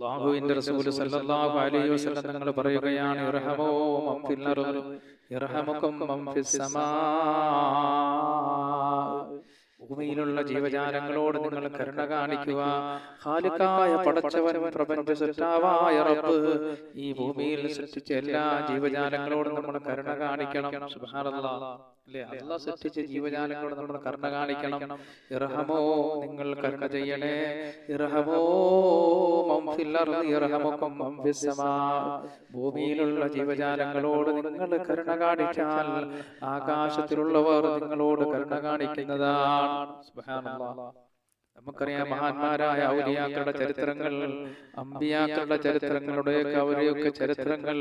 അള്ളാഹുവിന്റെ റസൂൽ സല്ലല്ലാഹു അലൈഹി വസല്ലം തങ്ങൾ പറയുകയാണ് ഇർഹമോ മൻ ഫിൽ അർദ് ഇർഹമുക്കും മൻ ഫിസ് സമാ ഭൂമിയിലുള്ള ജീവജാലങ്ങളോട് നിങ്ങൾ കരുണ കാണിക്കുക. ഖാലിക്കായ പടച്ചവൻ പ്രപഞ്ച സൃഷ്ടാവായ റബ്ബ്. ഈ ഭൂമിയിൽ സൃഷ്ടിച്ച എല്ലാ ജീവജാലങ്ങളോടും നമ്മൾ കരുണ കാണിക്കണം. സുബ്ഹാനല്ലാഹ്. അല്ലേ? അള്ളാഹ് സൃഷ്ടിച്ച ജീവജാലങ്ങളോട് നമ്മൾ കരുണ കാണിക്കണം. ഇറഹമോ നിങ്ങൾ കരുണ ചെയ്യണേ. ഇറഹമോ ഭൂമിയിലുള്ള ജീവജാലങ്ങളോട് നിങ്ങൾ കരുണ കാണിച്ചാൽ ആകാശത്തിലുള്ളവർ നിങ്ങളോട് കരുണ കാണിക്കുന്നതാണ്. നമുക്കറിയാം മഹാന്മാരായ ഔലിയാക്കളുടെ ചരിത്രങ്ങൾ അമ്പിയാക്കളുടെ ചരിത്രങ്ങളുടെയൊക്കെ അവരെയൊക്കെ ചരിത്രങ്ങൾ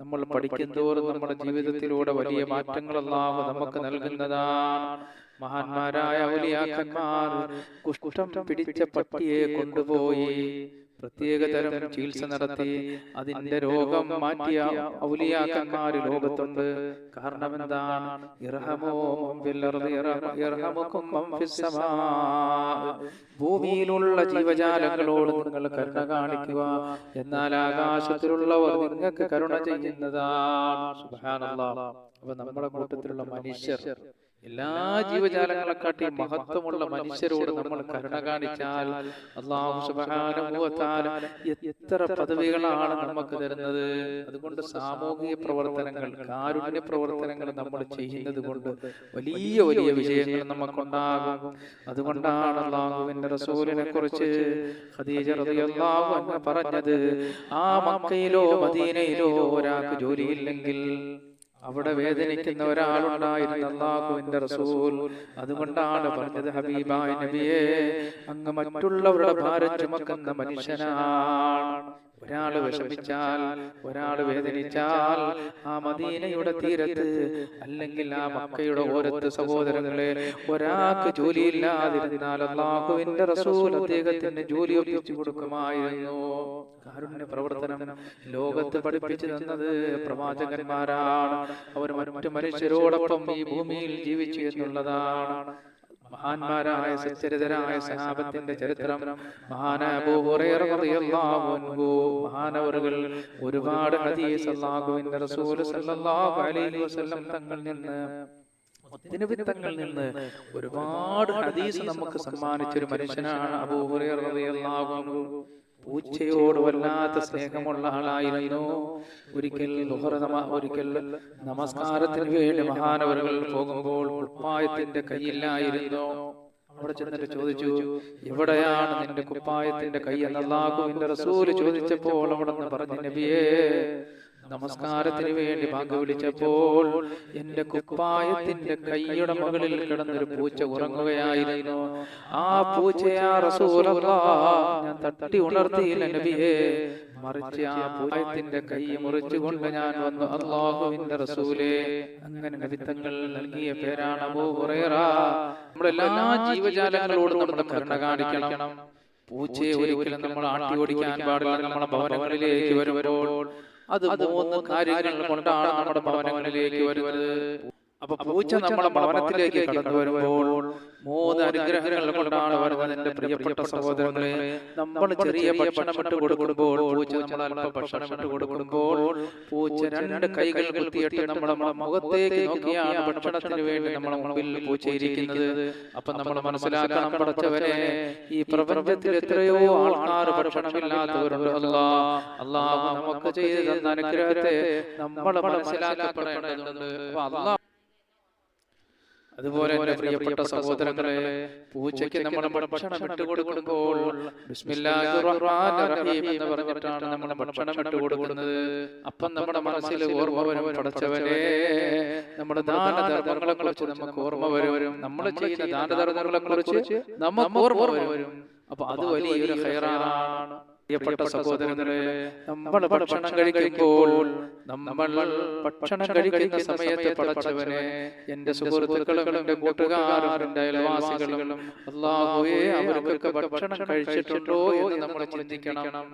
നമ്മൾ പഠിക്കുന്തോറും നമ്മുടെ ജീവിതത്തിലൂടെ വലിയ മാറ്റങ്ങൾ അള്ളാഹു നമുക്ക് നൽകുന്നതാണ്. മഹാന്മാരായ ഔലിയാക്കന്മാർ കുഷ്ഠം പിടിച്ച പട്ടിയെ കൊണ്ടുപോയി. പ്രത്യേകതരം ചികിത്സ നടത്തി അതിന്റെ രോഗം മാറ്റിയ ഔലിയാക്കന്മാര് ലോകത്തുണ്ട്. കാരണം എന്താണ് ഭൂമിയിലുള്ള ജീവജാലങ്ങളോട് നിങ്ങൾ കരുണ കാണിക്കുക. എന്നാൽ ആകാശത്തിലുള്ളവർ നിങ്ങൾക്ക് കരുണ ചെയ്യുന്നതാണ് അപ്പൊ നമ്മുടെ കൂട്ടത്തിലുള്ള മനുഷ്യർ എല്ലാ ജീവജാലങ്ങളെക്കാട്ടി മഹത്വമുള്ള മനുഷ്യരോട് നമ്മൾ കരുണ കാണിച്ചാൽ അള്ളാഹു എത്ര പദവികളാണ് നമുക്ക് തരുന്നത്? അതുകൊണ്ട് സാമൂഹിക പ്രവർത്തനങ്ങൾ കാരുണ്യ പ്രവർത്തനങ്ങൾ നമ്മൾ ചെയ്യുന്നത് കൊണ്ട് വലിയ വലിയ വിജയങ്ങൾ നമുക്കുണ്ടാകും അതുകൊണ്ടാണ് അള്ളാഹുവിന്റെ റസൂലിനെ കുറിച്ച് പറഞ്ഞത്. ആ മക്കയിലോ മദീനയിലോ ഒരാൾക്ക് ജോലിയില്ലെങ്കിൽ അവിടെ വേദനിക്കുന്ന ഒരാളുണ്ടായിരുന്നു അള്ളാഹുവിന്റെ റസൂൽ. അതുകൊണ്ടാണ് പറഞ്ഞത് ഹബീബായ നബിയെ അങ്ങ് മറ്റുള്ളവരുടെ ഭാരം ചുമക്കുന്ന മനുഷ്യനാണ്. ഒരാൾ വിഷമിച്ചാൽ ഒരാൾ വേദനിച്ചാൽ ആ മദീനയുടെ തീരത്ത് അല്ലെങ്കിൽ ആ മക്കയുടെ ഓരത്ത് സഹോദരങ്ങളെ ഒരാൾക്ക് ജോലിയില്ലാതിരുന്നാൽ അള്ളാഹുവിന്റെ റസൂൽ അദ്ദേഹത്തിന് ജോലി ഒപ്പിച്ചു കൊടുക്കുമായിരുന്നു. കാരുണ്യ പ്രവർത്തനം ലോകത്ത് പഠിപ്പിച്ചു തന്നത് പ്രവാചകന്മാരാണ്. അവർ മറ്റു മനുഷ്യരോടൊപ്പം ഈ ഭൂമിയിൽ ജീവിച്ചു എന്നുള്ളതാണ്. മഹാന്മാരായ സച്ചരിതരായ സഹാബത്തിന്റെ ചരിത്രം മഹാനവറുകൾ ഒരുപാട് ഹദീസ് റസൂൽ സല്ലല്ലാഹു അലൈഹി വസല്ലം തങ്ങളിൽ നിന്ന് മുത്തനബിത്തങ്ങളിൽ നിന്ന് ഒരുപാട് ഹദീസ് നമുക്ക് സമ്മാനിച്ചൊരു മനുഷ്യനാണ് അബൂ ഹുറൈറ റളിയല്ലാഹു അൻഹു. പൂച്ചയോട് വല്ലാത്ത സ്നേഹമുള്ള ആളായിരുന്നു. ഒരിക്കൽ ഒരിക്കൽ നമസ്കാരത്തിന് വേണ്ടി മഹാനവരകൾ പോകുമ്പോൾ കുപ്പായത്തിന്റെ കയ്യില്ലായിരുന്നു അവിടെ ചെന്നിട്ട് ചോദിച്ചു എവിടെയാണ് നിന്റെ കുപ്പായത്തിന്റെ കൈ? എന്ന് റസൂൽ ചോദിച്ചപ്പോൾ അവിടെ നിന്ന് പറഞ്ഞു നബിയേ നമസ്കാരത്തിന് വേണ്ടി പങ്ക് വിളിച്ചപ്പോൾ എന്റെ കുപ്പായത്തിന്റെ കൈയുടെ മുകളിൽ കിടന്നൊരു പൂച്ച ഉറങ്ങുകയായിരുന്നു. ആ പൂച്ചയാ റസൂലല്ലാ ഞാൻ തട്ടി ഉണർത്തിയില്ല നബിയേ. മറിച്ച് ആ പൂച്ചത്തിന്റെ കൈ മുറിച്ചുകൊണ്ട് ഞാൻ വന്നു അള്ളാഹുവിന്റെ റസൂലേ. അങ്ങനെ നബിത്തങ്ങൾ നൽകിയ പേരാണ് അബൂ ഹുറൈറ. നമ്മളെല്ലാ ജീവജാലങ്ങളോടും നമ്മുടെ കരുണ കാണിക്കണം. പൂച്ചയെ ഒരിക്കലും നമ്മൾ ആട്ടി ഓടിക്കാൻ പാടില്ല. നമ്മുടെ ഭവനങ്ങളിലേക്ക് വരുമ്പോൾ അത് മൂന്ന് കാര്യങ്ങൾ കൊണ്ടാണ് നമ്മുടെ ഭവനങ്ങളിലേക്ക് വരുന്നത്. അപ്പൊ പൂച്ച നമ്മുടെ ഭവനത്തിലേക്ക് കടന്നു വരുമ്പോൾ മൂന്ന് അനുഗ്രഹങ്ങൾ കൊണ്ടാണ് വരുന്നത് എന്റെ പ്രിയപ്പെട്ട സഹോദരങ്ങളെ. നമ്മൾ ചെറിയ ഭക്ഷണം ഇട്ട് കൊടുക്കുമ്പോൾ പൂച്ച നമ്മൾ അല്പം ഭക്ഷണം ഇട്ട് കൊടുക്കുമ്പോൾ പൂച്ച രണ്ട് കൈകൾ കുത്തിയിട്ട് നമ്മളെ മുഖത്തേക്ക് നോക്കിയാണ് ഭക്ഷണത്തിന് വേണ്ടി നമ്മളെ മുമ്പിൽ പൂച്ചയിരിക്കുന്നത് അപ്പൊ നമ്മൾ മനസ്സിലാക്കണം പഠിച്ചവരെ ഈ പ്രപഞ്ചത്തിൽ എത്രയോ ആൾക്കാർ ഭക്ഷണമില്ലാത്തവരുണ്ട്. അല്ലാ നമുക്ക് ചെയ്ത തന്ന അനുഗ്രഹത്തെ നമ്മൾ മനസ്സിലാക്കപ്പെടേണ്ടതുണ്ട്. അപ്പൊ അള്ളാഹ് അതുപോലെ എന്റെ പ്രിയപ്പെട്ട സഹോദരങ്ങളെ പൂച്ചയ്ക്ക് നമ്മൾ ഭക്ഷണം ഇട്ട് കൊടുക്കുമ്പോൾ എന്ന് പറഞ്ഞിട്ടാണ് നമ്മൾ ഭക്ഷണം ഇട്ട് കൊടുക്കുന്നത്. അപ്പം നമ്മുടെ മനസ്സിൽ ഓർമ്മ വരും പഠിച്ചവരെ നമ്മുടെ ദാനധർമ്മങ്ങളെ കുറിച്ച് നമുക്ക് ഓർമ്മ വരും. നമ്മൾ ചെയ്യുന്ന ദാനധർമ്മങ്ങളെ കുറിച്ച് നമുക്ക് ഓർമ്മ വരും. അപ്പൊ അത് വലിയൊരു ഹൈറാണ്. പ്രിയപ്പെട്ട സഹോദരങ്ങളെ നമ്മൾ ഭക്ഷണം കഴിക്കുമ്പോൾ നമ്മൾ ഭക്ഷണം കഴിക്കുന്ന സമയത്ത് പടച്ചവനെ എന്റെ സുഹൃത്തുക്കളും എന്റെ കൂട്ടുകാരും എന്റെ അയൽവാസികളും അള്ളാഹുവേ അവർക്കൊക്കെ ഭക്ഷണം കഴിച്ചിട്ടുണ്ടോ എന്ന് നമ്മൾ ചിന്തിക്കണം.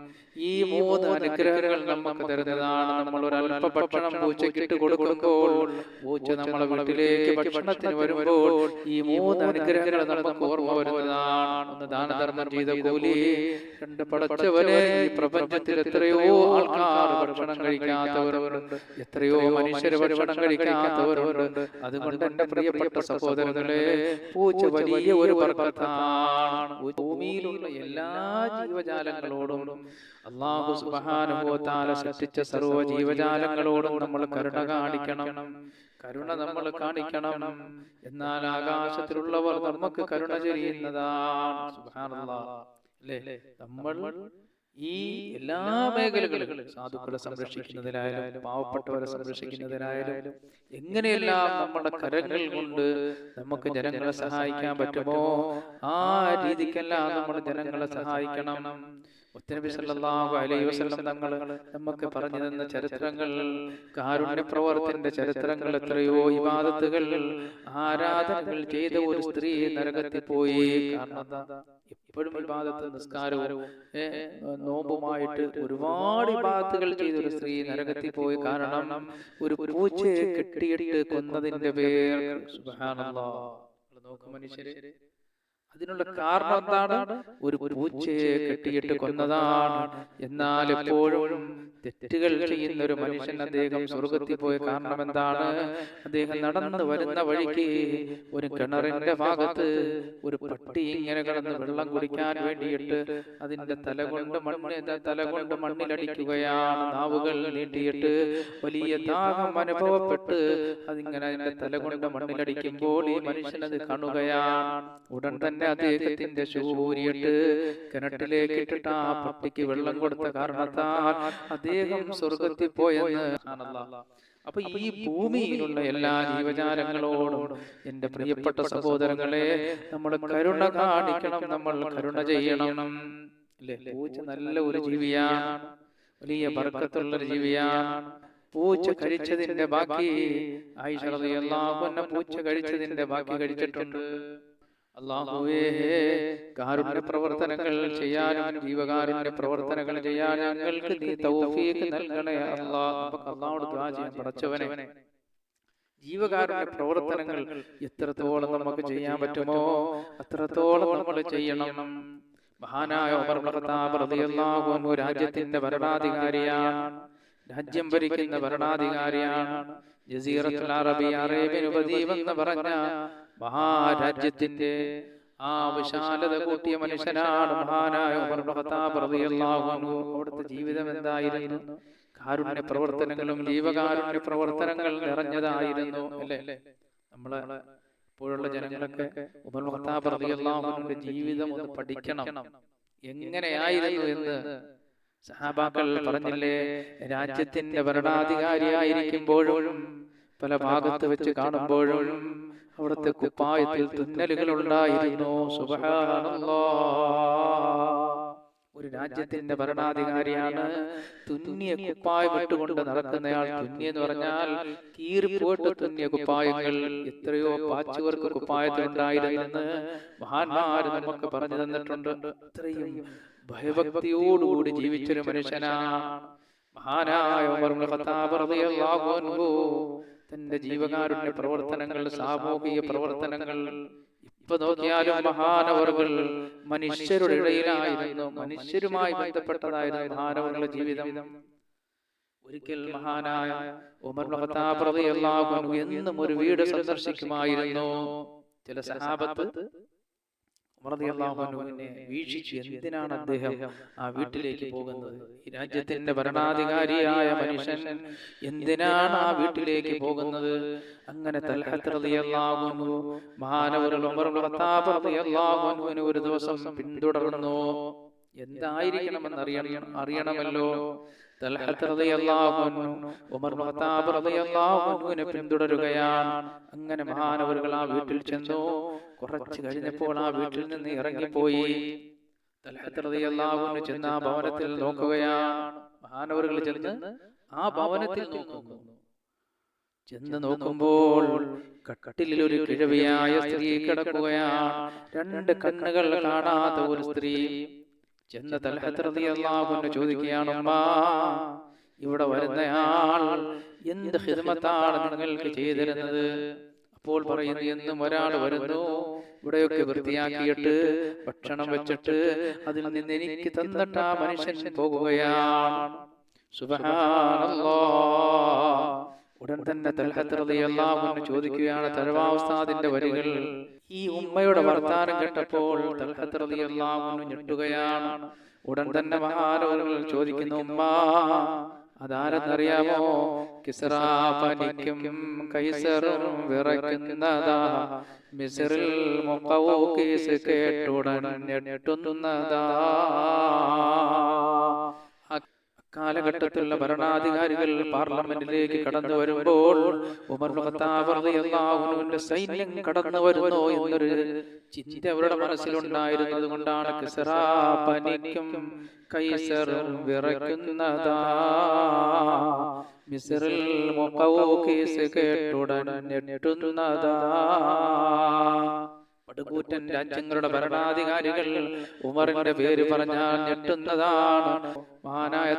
ഈ മൂന്ന് അനുഗ്രഹങ്ങൾ നമുക്ക് തരുന്നതാണ്. നമ്മൾ ഒരു അല്പ ഭക്ഷണം പൂച്ചയ്ക്കിട്ട് കൊടുക്കുമ്പോൾ പൂച്ച നമ്മളെ വീട്ടിലേക്ക് ഭക്ഷണത്തിന് വരുമ്പോൾ ഈ മൂന്ന് അനുഗ്രഹങ്ങൾ നമുക്ക് ഓർമ്മ വരുന്നതാണ്. ഒന്ന് ദാനധർമ്മം ചെയ്ത കൂലി രണ്ട് പടച്ചവൻ പടച്ചവനെ ഈ പ്രപഞ്ചത്തിൽ എത്രയോ ആൾക്കാർ ഭക്ഷണം കഴിക്കാത്തവരുണ്ട്. എത്രയോ മനുഷ്യർ ഭക്ഷണം കഴിക്കാത്തവരുണ്ട്. അതുകൊണ്ട് എന്റെ പ്രിയപ്പെട്ട സഹോദരങ്ങളെ പൂച്ച വലിയ ഒരു ബർക്കത്താണ് ഭൂമിയിലുള്ള എല്ലാ ജീവജാലങ്ങളോടും അള്ളാഹു സുബാനുഭവത്താല സൃഷ്ടിച്ച സർവ ജീവജാലങ്ങളോടും നമ്മൾ കരുണ കാണിക്കണം. കരുണ നമ്മൾ കാണിക്കണം. എന്നാൽ ആകാശത്തിലുള്ളവർ നമുക്ക് കരുണ ചെയ്യുന്നതാണ്. അല്ലേ? നമ്മൾ ഈ എല്ലാ മേഖലകളിലും സാധുക്കളെ സംരക്ഷിക്കുന്നതിനായാലും പാവപ്പെട്ടവരെ സംരക്ഷിക്കുന്നതിനായാലും എങ്ങനെയെല്ലാം നമ്മുടെ കരങ്ങൾ കൊണ്ട് നമുക്ക് ജനങ്ങളെ സഹായിക്കാൻ പറ്റുമോ? ആ രീതിക്കെല്ലാം നമ്മൾ ജനങ്ങളെ സഹായിക്കണം. മുത്തനബി സല്ലല്ലാഹു അലൈഹി വസല്ലം തങ്ങൾ നമുക്ക് പറഞ്ഞു തന്ന ചരിത്രങ്ങൾ കാരുണ്യ പ്രവർത്തന്റെ ചരിത്രങ്ങൾ എത്രയോ ഇബാദത്തുകൾ ആരാധനകൾ ചെയ്ത ഒരു സ്ത്രീ നരകത്തിൽ പോയി കാരണം? എപ്പോഴും ഇബാദത്ത് നിസ്കാരവും നോമ്പുമായിട്ട് ഒരുപാട് ഇബാദത്തുകൾ ചെയ്ത ഒരു സ്ത്രീ നരകത്തിൽ പോയി കാരണം ഒരു പൂച്ചയെ കെട്ടിയിട്ട് കൊന്നതിന്റെ പേർ നോക്കൂ മനുഷ്യരെ. അതിനുള്ള കാരണം എന്താണ് ഒരു പൂച്ചയെ കെട്ടിയിട്ട് കൊന്നതാണ്. എന്നാൽ എപ്പോഴും തെറ്റുകൾ ചെയ്യുന്ന ഒരു മനുഷ്യൻ അദ്ദേഹം സ്വർഗത്തിൽ പോയ കാരണം എന്താണ്? അദ്ദേഹം നടന്നു വരുന്ന വഴിക്ക് ഒരു കിണറിന്റെ ഭാഗത്ത് ഒരു പട്ടി ഇങ്ങനെ കിടന്ന് വെള്ളം കുടിക്കാൻ വേണ്ടിയിട്ട് അതിന്റെ തലകൊണ്ട് മണ്ണ് തല കൊണ്ട് മണ്ണിലടിക്കുകയാണ് നാവുകൾ നീട്ടിയിട്ട് വലിയ ദാഹം അനുഭവപ്പെട്ട് അതിങ്ങനെ അതിന്റെ തലകൊണ്ട് മണ്ണിലടിക്കുമ്പോൾ ഈ മനുഷ്യൻ അത് കാണുകയാണ്. ഉടൻ തന്നെ അദ്ദേഹത്തിന്റെ ശൂരിയിട്ട് കിണറ്റിലേക്ക് ഇട്ടിട്ട് ആ പട്ടിക്ക് വെള്ളം കൊടുത്ത കാരണത്താൽ അദ്ദേഹം സ്വർഗത്തിൽ പോയെന്ന് അപ്പൊ ഈ ഭൂമിയിലുള്ള എല്ലാ ജീവജാലങ്ങളോടും എന്റെ പ്രിയപ്പെട്ട സഹോദരങ്ങളെ നമ്മൾ കരുണ കാണിക്കണം നമ്മൾ കരുണ ചെയ്യണം. അല്ലേ? പൂച്ച നല്ല ഒരു ജീവിയാണ്. വലിയ ബർക്കത്തുള്ള ഒരു ജീവിയാണ്. പൂച്ച കഴിച്ചതിന്റെ ബാക്കി ആയിഷ റളിയല്ലാഹു അൻഹ പൂച്ച കഴിച്ചതിന്റെ ബാക്കി കഴിച്ചിട്ടുണ്ട്. അള്ളാഹുവേ കാരുണ്യ പ്രവർത്തനങ്ങൾ ചെയ്യാനും ജീവകാരുണ്യ പ്രവർത്തനങ്ങൾ ചെയ്യാൻ ഞങ്ങൾക്ക് നീ തൗഫീഖ് നൽകണേ. നമുക്ക് അള്ളാഹോട് ദുആ ചെയ്യാൻ പടച്ചവനെ ജീവകാരുണ്യ പ്രവർത്തനങ്ങൾ എത്രത്തോളം നമുക്ക് ചെയ്യാൻ പറ്റുമോ? അത്രത്തോളം നമ്മൾ ചെയ്യണം. മഹാനായ ഉമർ റളിയല്ലാഹു അൻഹു രാജ്യത്തിന്റെ ഭരണാധികാരിയാണ്. രാജ്യം ഭരിക്കുന്ന ഭരണാധികാരിയാണ്. ജസീറത്തുൽ അറബി അറേബ്യൻ ഉപദ്വീപ് എന്ന് പറഞ്ഞ മഹാരാജ്യത്തിന്റെ ആ വിശാലത കൂട്ടിയ മനുഷ്യനാണ് മഹാനായ അവിടുത്തെ ജീവിതം എന്തായിരുന്നു? കാരുണ്യ പ്രവർത്തനങ്ങളും ജീവകാരുണ്യ പ്രവർത്തനങ്ങൾ നിറഞ്ഞതായിരുന്നു അല്ലേ? നമ്മളെ ഇപ്പോഴുള്ള ജനങ്ങളൊക്കെ റളിയല്ലാഹു അൻഹുവിന്റെ ജീവിതം ഒന്ന് പഠിക്കണം. എങ്ങനെയായിരുന്നു എന്ന് സഹാബാക്കൾ പറഞ്ഞില്ലേ രാജ്യത്തിന്റെ ഭരണാധികാരിയായിരിക്കുമ്പോഴും പല ഭാഗത്ത് വെച്ച് കാണുമ്പോഴും അവിടുത്തെ കുപ്പായത്തിൽ തുന്നലുകൾ ഉണ്ടായിരുന്നു. ഒരു രാജ്യത്തിന്റെ ഭരണാധികാരിയാണ് തുന്നിയ കുപ്പായം ഇട്ടുകൊണ്ട് നടക്കുന്നയാൾ തുന്നി എന്ന് പറഞ്ഞാൽ കീറിപ്പോട്ട് തുന്നിയ കുപ്പായങ്ങൾ എത്രയോ പാച്ചുവർക്ക് കുപ്പായത്തിൽ ഉണ്ടായിരുന്നെന്ന് മഹാന്മാര് നമുക്ക് പറഞ്ഞു തന്നിട്ടുണ്ട്. അത്രയും ഭയഭക്തിയോടുകൂടി ജീവിച്ചൊരു മനുഷ്യനാണ്. മഹാനായ തന്റെ ജീവകാരുണ്യ പ്രവർത്തനങ്ങൾ സാമൂഹിക പ്രവർത്തനങ്ങൾ ഇപ്പൊ നോക്കിയാലും മഹാനവറുകൾ മനുഷ്യരുടെ ഇടയിലായിരുന്നു മനുഷ്യരുമായി ബന്ധപ്പെട്ടതായിരുന്നു മഹാനവറുടെ ജീവിതം. ഒരിക്കൽ മഹാനായ ഉമർ എന്നും ഒരു വീട് സന്ദർശിക്കുമായിരുന്നു. ചില സഹാബത്ത് റളിയല്ലാഹുവിനെ വീക്ഷിച്ചു എന്തിനാണ് അദ്ദേഹം ആ വീട്ടിലേക്ക് പോകുന്നത്? ഈ രാജ്യത്തിന്റെ ഭരണാധികാരിയായ മനുഷ്യൻ എന്തിനാണ് ആ വീട്ടിലേക്ക് പോകുന്നത്? അങ്ങനെ അൻഹുവിനെ ഒരു ദിവസം പിന്തുടർന്നു? എന്തായിരിക്കണമെന്ന് അറിയണം അറിയണമല്ലോ. പിന്തുടരുകയാണ്. അങ്ങനെ മഹാനവറുകൾ ആ വീട്ടിൽ ചെന്നു കുറച്ച് കഴിഞ്ഞപ്പോൾ ആ വീട്ടിൽ നിന്ന് ഇറങ്ങിപ്പോയി. എല്ലാവരും ചെന്ന് ആ ഭവനത്തിൽ നോക്കുകയാണ്. മഹാനവറുകൾ ചെന്ന് ആ ഭവനത്തിൽ നോക്കുന്നു. ചെന്ന് നോക്കുമ്പോൾ കട്ടിലിൽ ഒരു കിഴവിയായ സ്ത്രീ കിടക്കുകയാണ്. രണ്ട് കണ്ണുകൾ കാണാത്ത ഒരു സ്ത്രീ ചെന്ന് അൻഹു ചോദിക്കുകയാണ് ഇവിടെ വരുന്നയാൾ എന്ത് ഹിതമത്താണ് നിങ്ങൾക്ക് ചെയ്തിരുന്നത്? അപ്പോൾ പറയുന്നു എന്നും ഒരാൾ വരുന്നു ഇവിടെയൊക്കെ വൃത്തിയാക്കിയിട്ട് ഭക്ഷണം വെച്ചിട്ട് അതിൽ നിന്ന് എനിക്ക് തന്നിട്ട് ആ മനുഷ്യൻ പോകുകയാണ്. ഉടൻ തന്നെ തൽഹത്ത് റളിയല്ലാഹു അൻഹു ചോദിക്കുകയാണ് തലവാവസ്ഥാദിന്റെ വരികൾ. ഈ ഉമ്മയുടെ വർത്താനം കേട്ടപ്പോൾ തൽഹത്ത് റളിയല്ലാഹു അൻഹു ഞെട്ടുകയാണ്. ഉടൻ തന്നെ മഹാരോഗങ്ങൾ ചോദിക്കുന്നു ഉമ്മ അതാരെന്നറിയാമോ കിസറാ പനിക്കും കൈസറും വിറയ്ക്കുന്നതാ. മിസറിൽ മുഖവോക്കീസ് കേട്ടുടൻ ഞെട്ടുന്നതാ. കാലഘട്ടത്തിലുള്ള ഭരണാധികാരികൾ പാർലമെന്റിലേക്ക് കടന്നു വരുമ്പോൾ ഉമർ ഖത്താബ് റളിയല്ലാഹു അൻഹുവിന്റെ സൈന്യം കടന്നു വരുന്നു എന്നൊരു ചിന്ത അവരുടെ മനസ്സിലുണ്ടായിരുന്നത് കൊണ്ടാണ് കിസ്റ പനിക്കും കൈസറും വിറയ്ക്കുന്നതാ. മിസ്റിൽ മുഖവോക്കീസ് കേട്ടുടൻ ഞെട്ടുന്നതാ. പടുകൂറ്റൻ രാജ്യങ്ങളുടെ ഭരണാധികാരികൾ ഉമറിന്റെ പേര് പറഞ്ഞാൽ ഞെട്ടുന്നതാണ്. മഹാനായ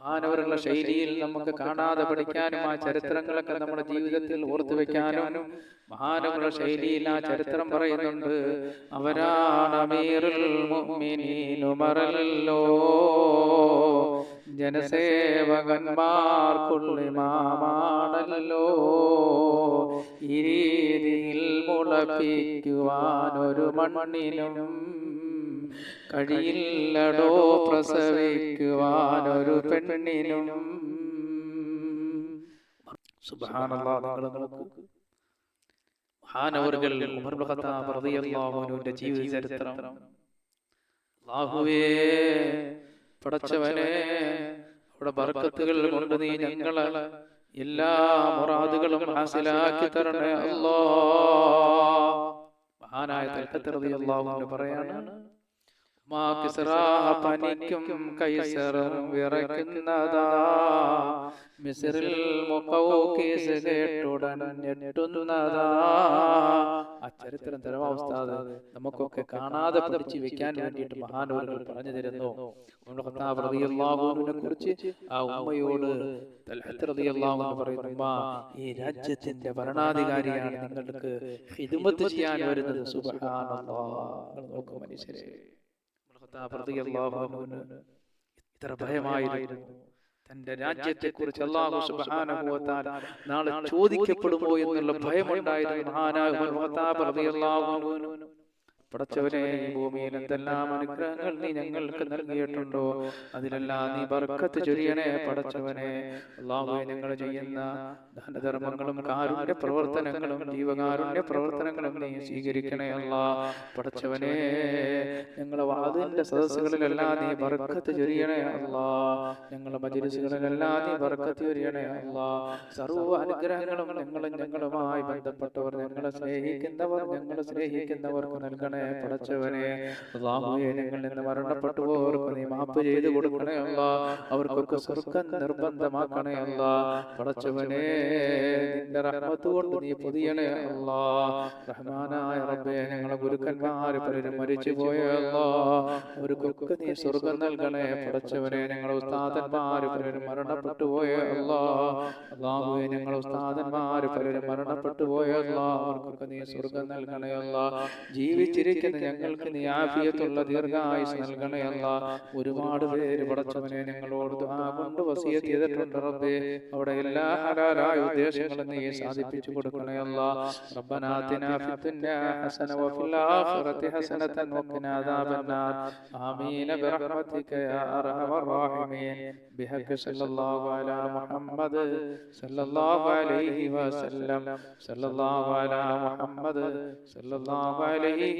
മഹാനവരുടെ ശൈലിയിൽ നമുക്ക് കാണാതെ പഠിക്കാനും ആ ചരിത്രങ്ങളൊക്കെ നമ്മുടെ ജീവിതത്തിൽ ഓർത്തു വെക്കാനും മഹാനവരുടെ ശൈലിയിൽ ആ ചരിത്രം പറയുന്നുണ്ട് അവരാണ് ജനസേവകന്മാർക്കുള്ളിമാണല്ലോ ഈ രീതിയിൽ മുളപ്പിക്കുവാനൊരു മണ്ണിനും കഴിയില്ലടോ പ്രസവിക്കുവാനൊരു പെണ്ണിനും. ജീവിത ചരിത്രം. അവിടെ കൊണ്ട് നീ ഞങ്ങളെ എല്ലാ മുറാദുകളും ഹാസിലാക്കി തരണേ അല്ലോ മഹാനായ തൽക്കത്ത് റളിയല്ലാഹു അൻഹു പറയാണ് മാ കിസ്റാ പനിക്കും കൈസറും വിറയ്ക്കുന്നതാ. മിസ്റിൽ മുഖവോക്കീസ് കേട്ടുടൻ ഞെട്ടുന്നതാ. ആ ചരിത്രം തരവാവസ്ഥാത് നമുക്കൊക്കെ കാണാതെ പഠിച്ചു വെക്കാൻ വേണ്ടിയിട്ട് മഹാനവറുകൾ പറഞ്ഞു തരുന്നു. കുറിച്ച് ആ ഉമ്മയോട് പറയുന്നു ഈ രാജ്യത്തിന്റെ ഭരണാധികാരിയാണ് നിങ്ങൾക്ക് ഹിദുമത്ത് ചെയ്യാൻ വരുന്നത്. സുബ്ഹാനല്ലാഹ്. നോക്കൂ മനുഷ്യരെ. ഇത്ര ഭയമായിരുന്നു. തന്റെ രാജ്യത്തെ കുറിച്ച് അള്ളാഹു സുബ്ഹാനഹു വതആല നാളെ ചോദിക്കപ്പെടുമോ എന്നുള്ള ഭയമുണ്ടായിരുന്നു. മഹാനായ പടച്ചവനെ ഈ ഭൂമിയിൽ എന്തെല്ലാം അനുഗ്രഹങ്ങൾ നീ ഞങ്ങൾക്ക് നൽകിയിട്ടുണ്ടോ? അതിലെല്ലാം നീ ബർക്കത്ത് ചൊരിയണേ പടച്ചവനെ. അള്ളാഹുവെ ഞങ്ങൾ ചെയ്യുന്ന ദാനധർമ്മങ്ങളും കാരുണ്യ പ്രവർത്തനങ്ങളും ജീവകാരുണ്യ പ്രവർത്തനങ്ങളും നീ സ്വീകരിക്കണേ അല്ല. പടച്ചവനെ ഞങ്ങളെ വാതിന്റെ സദസ്സുകളിലെല്ലാം നീ ബർക്കത്ത് ചൊരിയണേ അല്ല. ഞങ്ങളെ മജിലിസുകളിലെല്ലാം നീ ബർക്കത്ത് ചൊരിയണേ അല്ല. സർവ അനുഗ്രഹങ്ങളും ഞങ്ങളും ഞങ്ങളുമായി ബന്ധപ്പെട്ടവർ ഞങ്ങളെ സ്നേഹിക്കുന്നവർ ഞങ്ങളെ സ്നേഹിക്കുന്നവർക്ക് നൽകണേ പടച്ചവനെ ഞങ്ങളിൽ നിന്ന് മരണപ്പെട്ടു പോവർക്ക് നീ മാപ്പ് ചെയ്ത് കൊടുക്കണേ അല്ല. അവർക്കൊക്കെ സ്വർഗം നിർബന്ധമാക്കണേ അല്ല. പടച്ചവനെ നിന്റെ റഹ്മത്ത് കൊണ്ട് നീ പൊതിയണേ അല്ല. റഹ്മാനായ റബ്ബേ ഞങ്ങളെ ഗുരുക്കന്മാർ പലരും മരിച്ചു പോയ അല്ല. അവർക്കൊക്കെ നീ സ്വർഗം നൽകണേ പടച്ചവനെ ഞങ്ങളെ ഉസ്താദന്മാർ പലരും മരണപ്പെട്ടു പോയ അല്ല. അള്ളാഹുവെ ഞങ്ങളെ ഉസ്താദന്മാർ പലരും മരണപ്പെട്ടു പോയ അല്ല. അവർക്കൊക്കെ നീ സ്വർഗം നൽകണേ അല്ല. ജീവിച്ചിരിക്കുന്ന ഞങ്ങൾക്ക് നീ ആഫിയത്തുള്ള ദീർഘായുസ് നൽകണേ അല്ല ഒരുപാട് പേര് പടച്ചവനെ ഞങ്ങളോട് ദുആ കൊണ്ട് വസിയത്ത് ചെയ്തിട്ടുണ്ട് റബ്ബേ അവിടെ എല്ലാ ഹലാലായ ഉദ്ദേശങ്ങളും നീ സാധിപ്പിച്ചു കൊടുക്കണേ അല്ല ربنا آتنا في الدنيا حسنة وفي الآخرة حسنة وقنا عذاب النار آمين برحمتك يا أرحم الراحمين بحق صلى الله على محمد صلى الله عليه وسلم صلى الله على محمد صلى الله عليه